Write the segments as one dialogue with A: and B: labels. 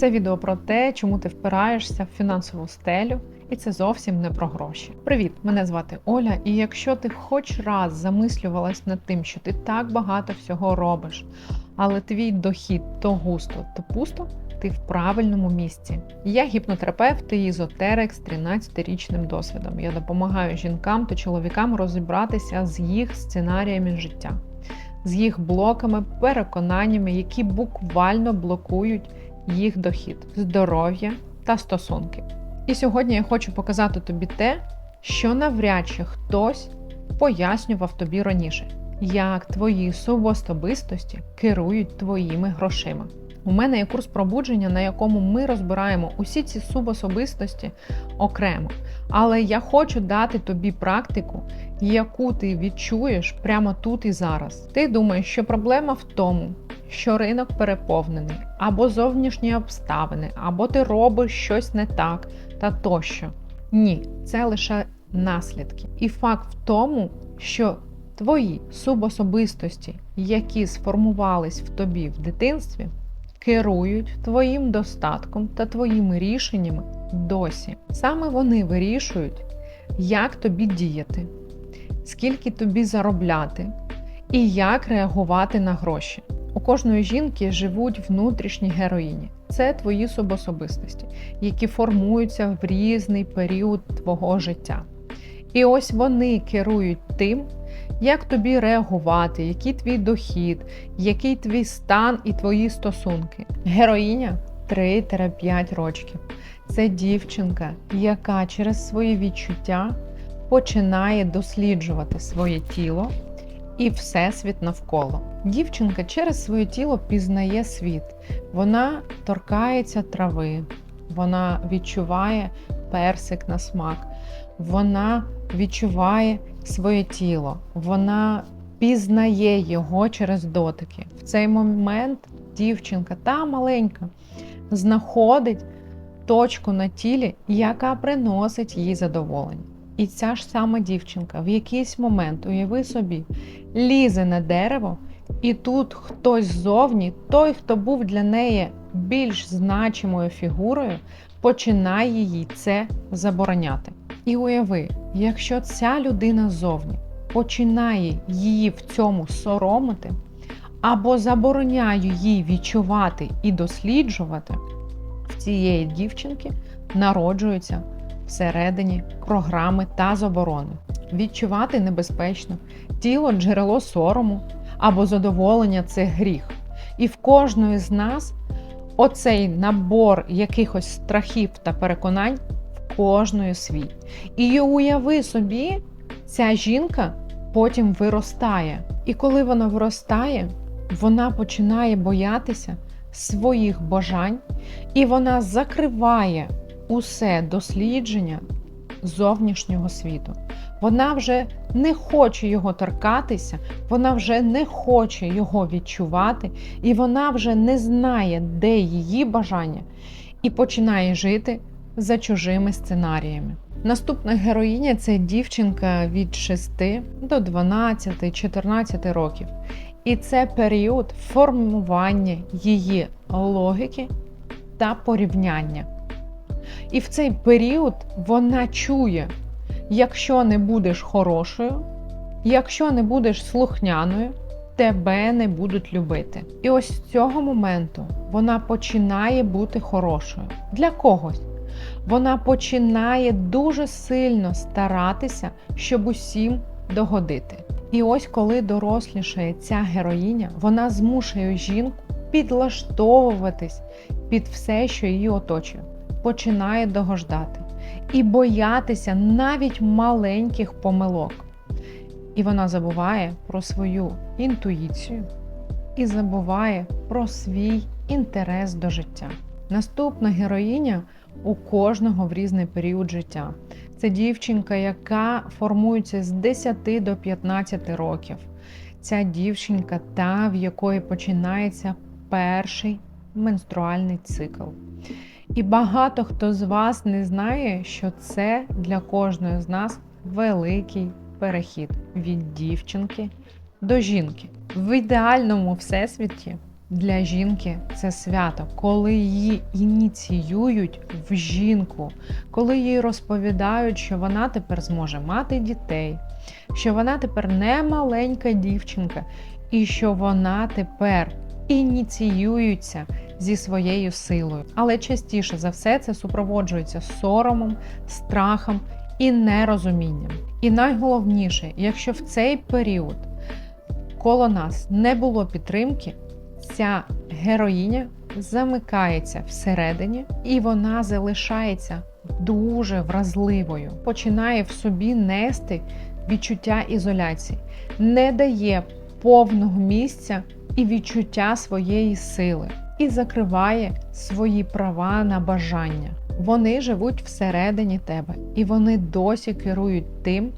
A: Це відео про те, чому ти впираєшся в фінансову стелю, і це зовсім не про гроші. Привіт, мене звати Оля. І якщо ти хоч раз замислювалась над тим, що ти так багато всього робиш, але твій дохід то густо, то пусто, ти в правильному місці. Я гіпнотерапевт і ізотерик з 13-річним досвідом. Я допомагаю жінкам та чоловікам розібратися з їх сценаріями життя, з їх блоками, переконаннями, які буквально блокують їх дохід, здоров'я та стосунки. І сьогодні я хочу показати тобі те, що навряд чи хтось пояснював тобі раніше, як твої субособистості керують твоїми грошима. У мене є курс пробудження, на якому ми розбираємо усі ці субособистості окремо. Але я хочу дати тобі практику, яку ти відчуєш прямо тут і зараз. Ти думаєш, що проблема в тому, що ринок переповнений, або зовнішні обставини, або ти робиш щось не так та тощо. Ні, це лише наслідки. І факт в тому, що твої субособистості, які сформувались в тобі в дитинстві, керують твоїм достатком та твоїми рішеннями досі. Саме вони вирішують, як тобі діяти, скільки тобі заробляти і як реагувати на гроші. У кожної жінки живуть внутрішні героїні. Це твої субособистості, які формуються в різний період твого життя. І ось вони керують тим, як тобі реагувати, який твій дохід, який твій стан і твої стосунки. Героїня 3-5 років. Це дівчинка, яка через свої відчуття починає досліджувати своє тіло і всесвіт навколо. Дівчинка через своє тіло пізнає світ. Вона торкається трави, вона відчуває персик на смак, вона відчуває своє тіло, вона пізнає його через дотики. В цей момент дівчинка та маленька знаходить точку на тілі, яка приносить їй задоволення. І ця ж сама дівчинка в якийсь момент, уяви собі, лізе на дерево, і тут хтось ззовні, той, хто був для неї більш значимою фігурою, починає їй це забороняти. І уяви, якщо ця людина ззовні починає її в цьому соромити, або забороняє їй відчувати і досліджувати, в цієї дівчинки народжуються всередині програми та заборони. Відчувати небезпечно, тіло джерело сорому або задоволення це гріх. І в кожної з нас оцей набор якихось страхів та переконань в кожної свій. І уяви собі, ця жінка потім виростає. І коли вона виростає, вона починає боятися своїх бажань, і вона закриває усе дослідження зовнішнього світу. Вона вже не хоче його торкатися, вона вже не хоче його відчувати, і вона вже не знає, де її бажання, і починає жити за чужими сценаріями. Наступна героїня це дівчинка від 6 до 12-14 років. І це період формування її логіки та порівняння. І в цей період вона чує, якщо не будеш хорошою, якщо не будеш слухняною, тебе не будуть любити. І ось з цього моменту вона починає бути хорошою для когось. Вона починає дуже сильно старатися, щоб усім догодити. І ось коли дорослішає ця героїня, вона змушує жінку підлаштовуватись під все, що її оточує починає догождати і боятися навіть маленьких помилок. І вона забуває про свою інтуїцію і забуває про свій інтерес до життя. Наступна героїня у кожного в різний період життя. Це дівчинка, яка формується з 10 до 15 років. Ця дівчинка, та в якої починається перший менструальний цикл. І багато хто з вас не знає, що це для кожної з нас великий перехід від дівчинки до жінки. В ідеальному всесвіті для жінки це свято, коли її ініціюють в жінку, коли їй розповідають, що вона тепер зможе мати дітей, що вона тепер не маленька дівчинка, і що вона тепер ініціюється зі своєю силою. Але частіше за все це супроводжується соромом, страхом і нерозумінням. І найголовніше, якщо в цей період коло нас не було підтримки, ця героїня замикається всередині і вона залишається дуже вразливою, починає в собі нести відчуття ізоляції, не дає повного місця і відчуття своєї сили, і закриває свої права на бажання. Вони живуть всередині тебе, і вони досі керують тим,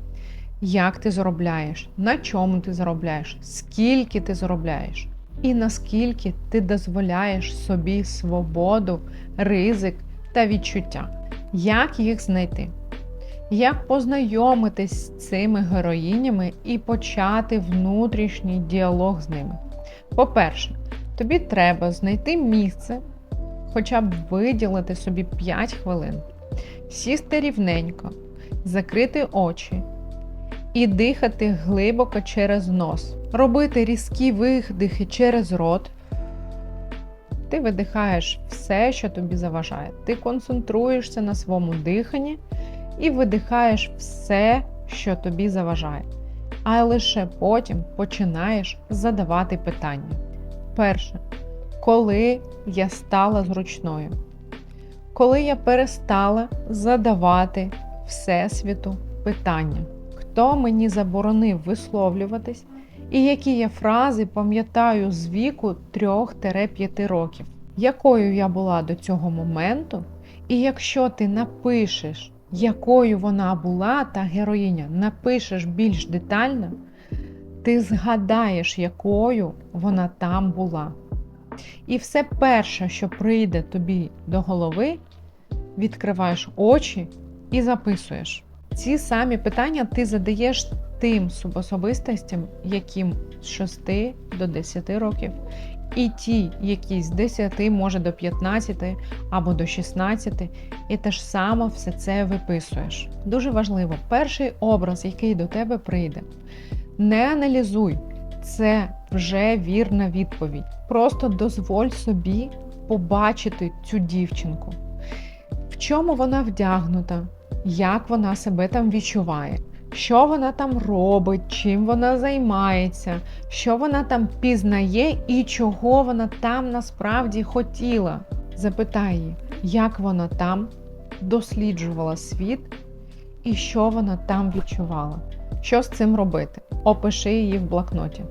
A: як ти заробляєш, на чому ти заробляєш, скільки ти заробляєш, і наскільки ти дозволяєш собі свободу, ризик та відчуття. Як їх знайти? Як познайомитись з цими героїнями і почати внутрішній діалог з ними? По-перше, тобі треба знайти місце, хоча б виділити собі 5 хвилин, сісти рівненько, закрити очі і дихати глибоко через нос, робити різкі видихи через рот. Ти видихаєш все, що тобі заважає. Ти концентруєшся на своєму диханні і видихаєш все, що тобі заважає. А лише потім починаєш задавати питання. Перше, коли я стала зручною? Коли я перестала задавати Всесвіту питання, хто мені заборонив висловлюватись, і які я фрази пам'ятаю з віку 3-5 років, якою я була до цього моменту, і якщо ти напишеш, якою вона була, та героїня, напишеш більш детально, ти згадаєш, якою вона там була. І все перше, що прийде тобі до голови, відкриваєш очі і записуєш. Ці самі питання ти задаєш тим субособистостям, яким з 6 до 10 років, і ті, які з 10, може до 15 або до 16, і те ж саме все це виписуєш. Дуже важливо, перший образ, який до тебе прийде, не аналізуй, це вже вірна відповідь. Просто дозволь собі побачити цю дівчинку, в чому вона вдягнута, як вона себе там відчуває, що вона там робить, чим вона займається, що вона там пізнає і чого вона там насправді хотіла. Запитай її, як вона там досліджувала світ і що вона там відчувала. Що з цим робити? Опиши її в блокноті.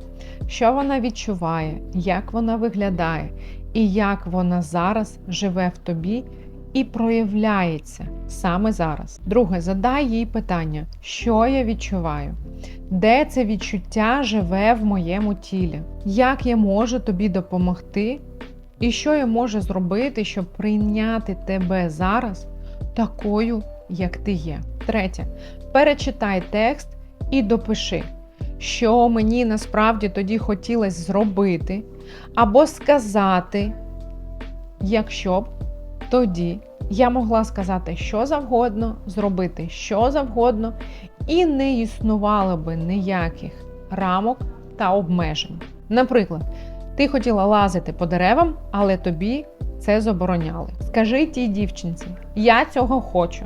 A: Що вона відчуває, як вона виглядає, і як вона зараз живе в тобі і проявляється саме зараз. Друге, задай їй питання, що я відчуваю, де це відчуття живе в моєму тілі, як я можу тобі допомогти, і що я можу зробити, щоб прийняти тебе зараз такою, як ти є. Третє, перечитай текст і допиши, що мені насправді тоді хотілося зробити, або сказати, якщо б тоді я могла сказати що завгодно, зробити що завгодно, і не існувало би ніяких рамок та обмежень. Наприклад, ти хотіла лазити по деревам, але тобі це забороняли. Скажи тій дівчинці: я цього хочу,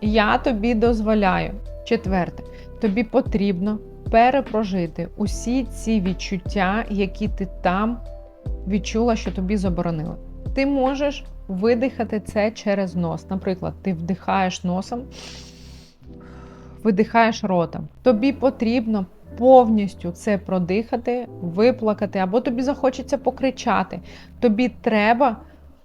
A: я тобі дозволяю. Четверте, тобі потрібно перепрожити усі ці відчуття, які ти там відчула, що тобі заборонили. Ти можеш видихати це через нос. Наприклад, ти вдихаєш носом, видихаєш ротом. Тобі потрібно повністю це продихати, виплакати, або тобі захочеться покричати. Тобі треба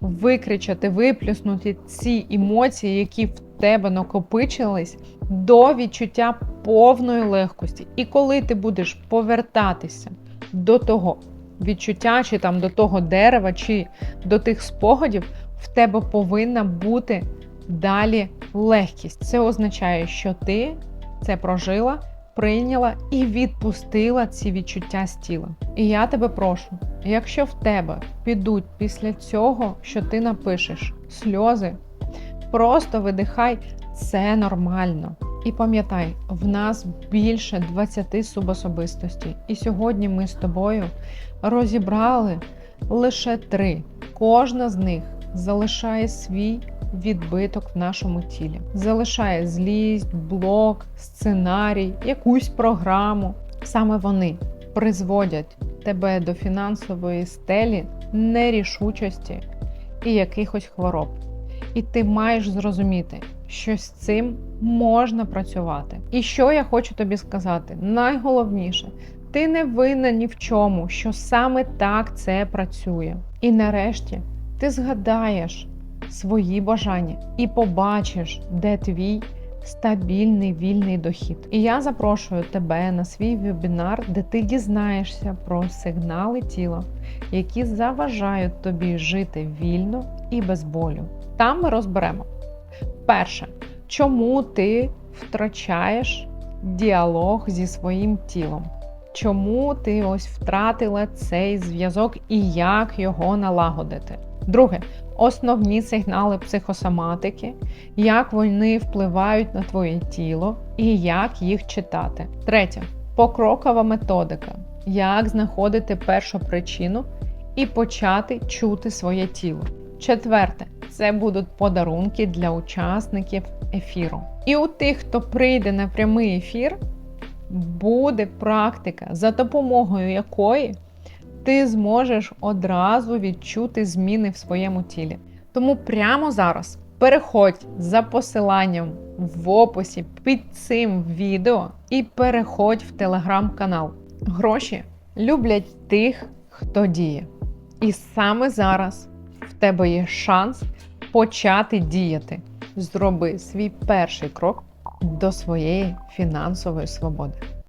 A: викричати, виплюснути ці емоції, які в тебе накопичились, до відчуття повної легкості. І коли ти будеш повертатися до того відчуття, чи там до того дерева, чи до тих спогадів, в тебе повинна бути далі легкість. Це означає, що ти це прожила, прийняла і відпустила ці відчуття з тіла. І я тебе прошу, якщо в тебе підуть після цього, що ти напишеш сльози, просто видихай, це нормально. І пам'ятай, в нас більше 20 субособистостей. І сьогодні ми з тобою розібрали лише три. Кожна з них залишає свій відбиток в нашому тілі, залишає злість, блок, сценарій, якусь програму. Саме вони призводять тебе до фінансової стелі, нерішучості і якихось хвороб. І ти маєш зрозуміти, що з цим можна працювати. І що я хочу тобі сказати? Найголовніше, ти не винна ні в чому, що саме так це працює. І нарешті ти згадаєш свої бажання і побачиш, де твій стабільний вільний дохід. І я запрошую тебе на свій вебінар, де ти дізнаєшся про сигнали тіла, які заважають тобі жити вільно і без болю. Там ми розберемо. Перше, чому ти втрачаєш діалог зі своїм тілом? Чому ти ось втратила цей зв'язок і як його налагодити? Друге, основні сигнали психосоматики, як вони впливають на твоє тіло і як їх читати. Третє, покрокова методика, як знаходити першу причину і почати чути своє тіло. Четверте, це будуть подарунки для учасників ефіру. І у тих, хто прийде на прямий ефір, буде практика, за допомогою якої ти зможеш одразу відчути зміни в своєму тілі. Тому прямо зараз переходь за посиланням в описі під цим відео і переходь в телеграм-канал. Гроші люблять тих, хто діє. І саме зараз в тебе є шанс почати діяти. Зроби свій перший крок до своєї фінансової свободи.